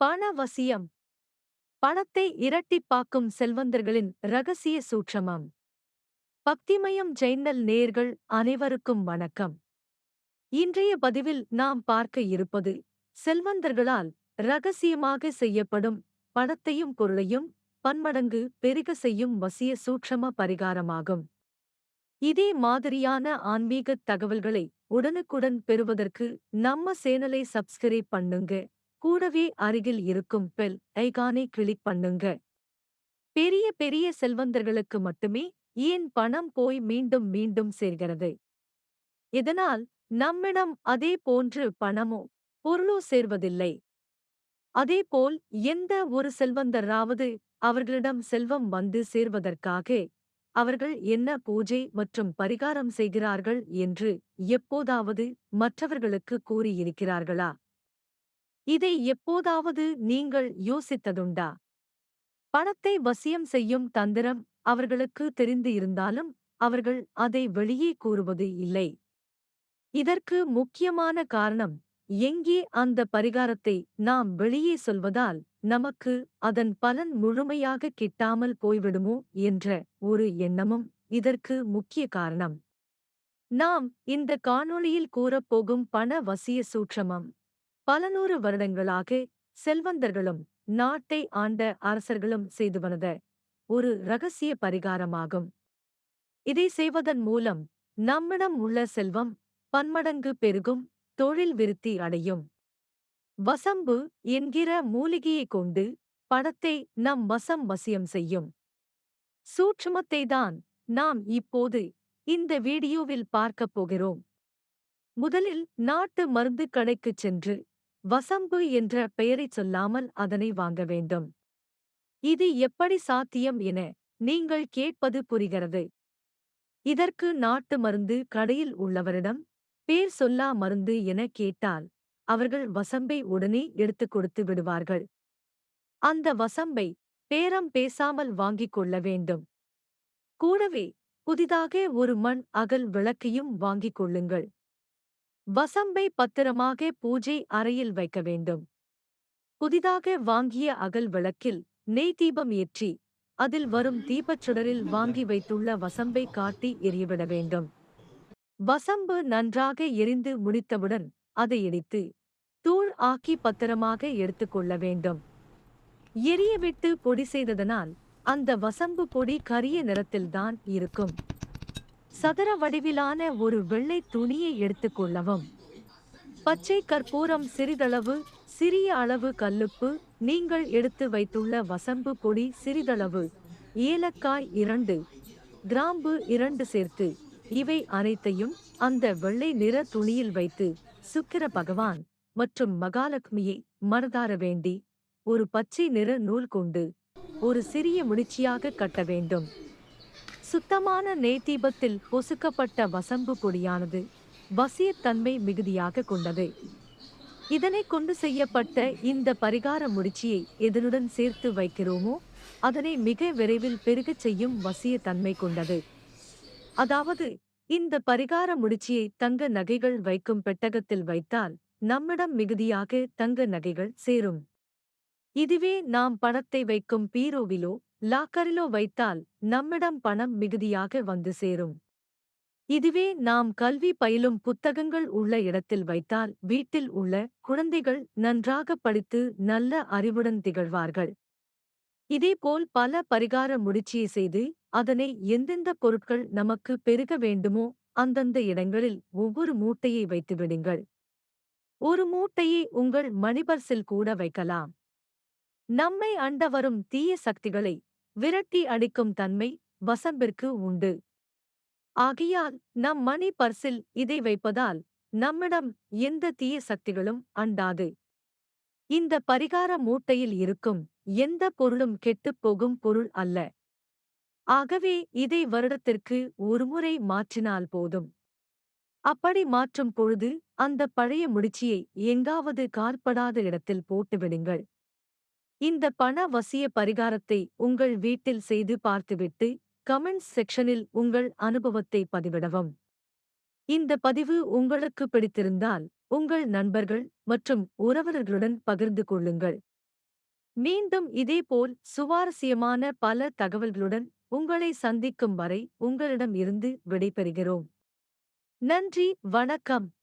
பணவசியம் பணத்தை பணத்தை இரட்டிப்பாக்கும் செல்வந்தர்களின் ரகசிய சூட்சமம். பக்திமயம் ஜெய்னல் நேர்கள் அனைவருக்கும் வணக்கம். இன்றைய பதிவில் நாம் பார்க்க இருப்பது செல்வந்தர்களால் ரகசியமாக செய்யப்படும் பணத்தையும் பொருளையும் பன்மடங்கு பெருக செய்யும் வசிய சூட்சம பரிகாரமாகும். இதே மாதிரியான ஆன்மீகத் தகவல்களை உடனுக்குடன் பெறுவதற்கு நம்ம சேனலை சப்ஸ்கிரைப் பண்ணுங்க. கூடவே அருகில் இருக்கும் பெல் ஐகானை கிளிக் பண்ணுங்க. பெரிய பெரிய செல்வந்தர்களுக்கு மட்டுமே ஏன் பணம் போய் மீண்டும் மீண்டும் சேர்கிறது? இதனால் நம்மிடம் அதே போன்று பணமோ பொருளோ சேர்வதில்லை. அதேபோல் எந்த ஒரு செல்வந்தராவது அவர்களிடம் செல்வம் வந்து சேர்வதற்காக அவர்கள் என்ன பூஜை மற்றும் பரிகாரம் செய்கிறார்கள் என்று எப்போதாவது மற்றவர்களுக்கு கூறியிருக்கிறார்களா? இதை எப்போதாவது நீங்கள் யோசித்ததுண்டா? பணத்தை வசியம் செய்யும் தந்திரம் அவர்களுக்கு தெரிந்து இருந்தாலும் அவர்கள் அதை வெளியே கூறுவது இல்லை. இதற்கு முக்கியமான காரணம் எங்கே அந்த பரிகாரத்தை நாம் வெளியே சொல்வதால் நமக்கு அதன் பலன் முழுமையாக கிட்டாமல் போய்விடுமோ என்ற ஒரு எண்ணமும் இதற்கு முக்கிய காரணம். நாம் இந்த காணொளியில் கூறப்போகும் பண வசிய சூட்சமம் பல நூறு வருடங்களாக செல்வந்தர்களும் நாட்டை ஆண்ட அரசர்களும் செய்து வந்த ஒரு ரகசிய பரிகாரமாகும். இதை செய்வதன் மூலம் நம்மிடம் உள்ள செல்வம் பன்மடங்கு பெருகும் தொழில் விருத்தி அடையும். வசம்பு என்கிற மூலிகையை கொண்டு படத்தை நம் வசம் வசியம் செய்யும். சூட்சுமத்தை தான் நாம் இப்போது இந்த வீடியோவில் பார்க்கப் போகிறோம். முதலில் நாட்டு மருந்து கடைக்குச் சென்று வசம்பு என்ற பெயரைச் சொல்லாமல் அதனை வாங்க வேண்டும். இது எப்படி சாத்தியம் என நீங்கள் கேட்பது புரிகிறது. இதற்கு நாட்டு மருந்து கடையில் உள்ளவரிடம் பேர் சொல்லா மருந்து என கேட்டால் அவர்கள் வசம்பை உடனே எடுத்துக் கொடுத்து விடுவார்கள். அந்த வசம்பை பேரம் பேசாமல் வாங்கிக் கொள்ள வேண்டும். கூடவே புதிதாக ஒரு மண் அகல் விளக்கையும் வாங்கிக் கொள்ளுங்கள். வசம்பை பத்திரமாக பூஜை அறையில் வைக்க வேண்டும். புதிதாக வாங்கிய அகல் விளக்கில் நெய் தீபம் ஏற்றி அதில் வரும் தீபச் சுடரில் வாங்கி வைத்துள்ள வசம்பை காட்டி எரியவிட வேண்டும். வசம்பு நன்றாக எரிந்து முடித்தவுடன் அதை இடித்து தூள் ஆக்கி பத்திரமாக எடுத்துக்கொள்ள வேண்டும். எரியவிட்டு பொடி செய்ததனால் அந்த வசம்பு பொடி கரிய நிறத்தில்தான் இருக்கும். சதுர வடிவிலான ஒரு வெள்ளை துணியை எடுத்துக்கொள்ளவும். பச்சை கற்பூரம் சிறிதளவு சிறிய அளவு கல்லுப்பு நீங்கள் எடுத்து வைத்துள்ள வசம்பு பொடி சிறிதளவு ஏலக்காய் இரண்டு கிராம்பு இரண்டு சேர்த்து இவை அனைத்தையும் அந்த வெள்ளை நிற துணியில் வைத்து சுக்கிர பகவான் மற்றும் மகாலட்சுமியை மனதார வேண்டி ஒரு பச்சை நிற நூல் கொண்டு ஒரு சிறிய முடிச்சியாக கட்ட வேண்டும். சுத்தமான நெய்தீபத்தில் பொசுக்கப்பட்ட வசம்பு பொடியானது வசியத்தன்மை மிகுதியாக கொண்டது. இதனை கொண்டு செய்யப்பட்ட இந்த பரிகார முடிச்சியை எதனுடன் சேர்த்து வைக்கிறோமோ அதனை மிக விரைவில் பெருகச் செய்யும் வசியத்தன்மை கொண்டது. அதாவது இந்த பரிகார முடிச்சியை தங்க நகைகள் வைக்கும் பெட்டகத்தில் வைத்தால் நம்மிடம் மிகுதியாக தங்க நகைகள் சேரும். இதுவே நாம் பணத்தை வைக்கும் பீரோவிலோ லாக்கரிலோ வைத்தால் நம்மிடம் பணம் மிகுதியாக வந்து சேரும். இதுவே நாம் கல்வி பயிலும் புத்தகங்கள் உள்ள இடத்தில் வைத்தால் வீட்டில் உள்ள குழந்தைகள் நன்றாக படித்து நல்ல அறிவுடன் திகழ்வார்கள். இதேபோல் பல பரிகார முடிச்சியை செய்து அதனை எந்தெந்த பொருட்கள் நமக்கு பெருக வேண்டுமோ அந்தந்த இடங்களில் ஒவ்வொரு மூட்டையை வைத்துவிடுங்கள் ஒரு மூட்டையை உங்கள் மணிபர்சில் கூட வைக்கலாம். நம்மை அண்ட வரும் தீய சக்திகளை விரட்டி அடிக்கும் தன்மை வசம்பிற்கு உண்டு. ஆகையால் நம் மணி பர்சில் இதை வைப்பதால் நம்மிடம் எந்த தீய சக்திகளும் அண்டாது. இந்த பரிகார மூட்டையில் இருக்கும் எந்த பொருளும் கெட்டுப் போகும் பொருள் அல்ல. ஆகவே இதை வருடத்திற்கு ஒருமுறை மாற்றினால் போதும். அப்படி மாற்றும் பொழுது அந்த பழைய முடிச்சியை எங்காவது காற்படாத இடத்தில் போட்டுவிடுங்கள் இந்த பண வசிய பரிகாரத்தை உங்கள் வீட்டில் செய்து பார்த்துவிட்டு கமெண்ட்ஸ் செக்ஷனில் உங்கள் அனுபவத்தை பதிவிடவும். இந்த பதிவு உங்களுக்கு பிடித்திருந்தால் உங்கள் நண்பர்கள் மற்றும் உறவினர்களுடன் பகிர்ந்து கொள்ளுங்கள். மீண்டும் இதேபோல் சுவாரஸ்யமான பல தகவல்களுடன் உங்களை சந்திக்கும் வரை உங்களிடம் இருந்து விடைபெறுகிறோம். நன்றி வணக்கம்.